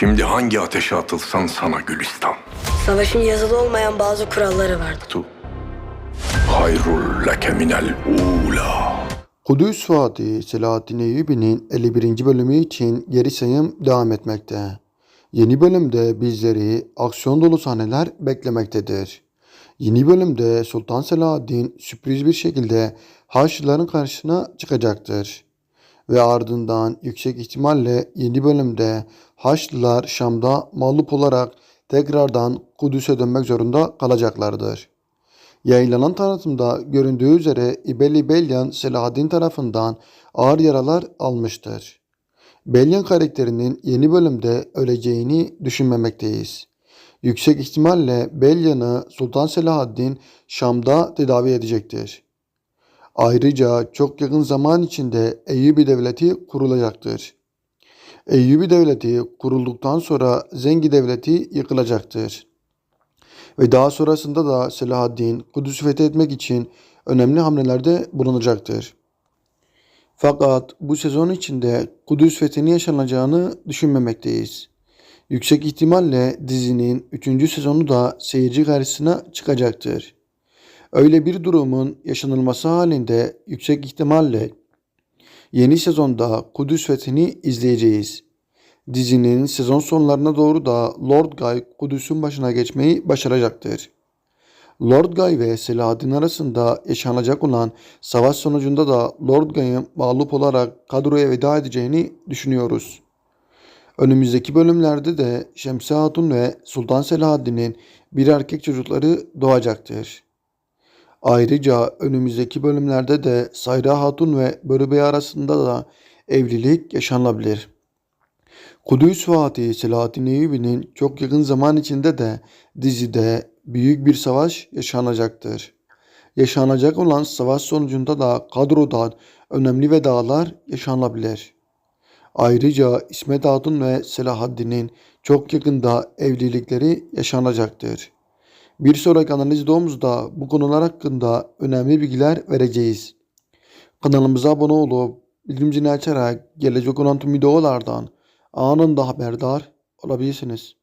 Şimdi hangi ateşe atılsan sana Gülistan. Savaşın yazılı olmayan bazı kuralları vardı. Tu. Hayrul leke minel ula. Kudüs Vaadi Selahaddin Eyyubi'nin 51. bölümü için geri sayım devam etmekte. Yeni bölümde bizleri aksiyon dolu sahneler beklemektedir. Yeni bölümde Sultan Selahaddin sürpriz bir şekilde Haçlıların karşısına çıkacaktır. Ve ardından yüksek ihtimalle yeni bölümde Haçlılar Şam'da mağlup olarak tekrardan Kudüs'e dönmek zorunda kalacaklardır. Yayınlanan tanıtımda göründüğü üzere İbeli Belyan Selahaddin tarafından ağır yaralar almıştır. Belyan karakterinin yeni bölümde öleceğini düşünmemekteyiz. Yüksek ihtimalle Belyan'ı Sultan Selahaddin Şam'da tedavi edecektir. Ayrıca çok yakın zaman içinde Eyyubi Devleti kurulacaktır. Eyyubi Devleti kurulduktan sonra Zengi Devleti yıkılacaktır. Ve daha sonrasında da Selahaddin Kudüs'ü fethetmek için önemli hamlelerde bulunacaktır. Fakat bu sezon içinde Kudüs fethini yaşanacağını düşünmemekteyiz. Yüksek ihtimalle dizinin 3. sezonu da seyirci karşısına çıkacaktır. Öyle bir durumun yaşanılması halinde yüksek ihtimalle yeni sezonda Kudüs fethini izleyeceğiz. Dizinin sezon sonlarına doğru da Lord Guy Kudüs'ün başına geçmeyi başaracaktır. Lord Guy ve Selahaddin arasında yaşanacak olan savaş sonucunda da Lord Guy'ın mağlup olarak kadroya veda edeceğini düşünüyoruz. Önümüzdeki bölümlerde de Şemsi Hatun ve Sultan Selahaddin'in bir erkek çocukları doğacaktır. Ayrıca önümüzdeki bölümlerde de Sayra Hatun ve Börü Bey arasında da evlilik yaşanabilir. Kudüs Fatih Selahaddin Eyyubi'nin çok yakın zaman içinde de dizide büyük bir savaş yaşanacaktır. Yaşanacak olan savaş sonucunda da kadrodan önemli vedalar yaşanabilir. Ayrıca İsmet Hatun ve Selahaddin'in çok yakında evlilikleri yaşanacaktır. Bir sonraki analiz videomuzda bu konular hakkında önemli bilgiler vereceğiz. Kanalımıza abone olup bildirim zilini açarak gelecek olan tüm videolardan anında haberdar olabilirsiniz.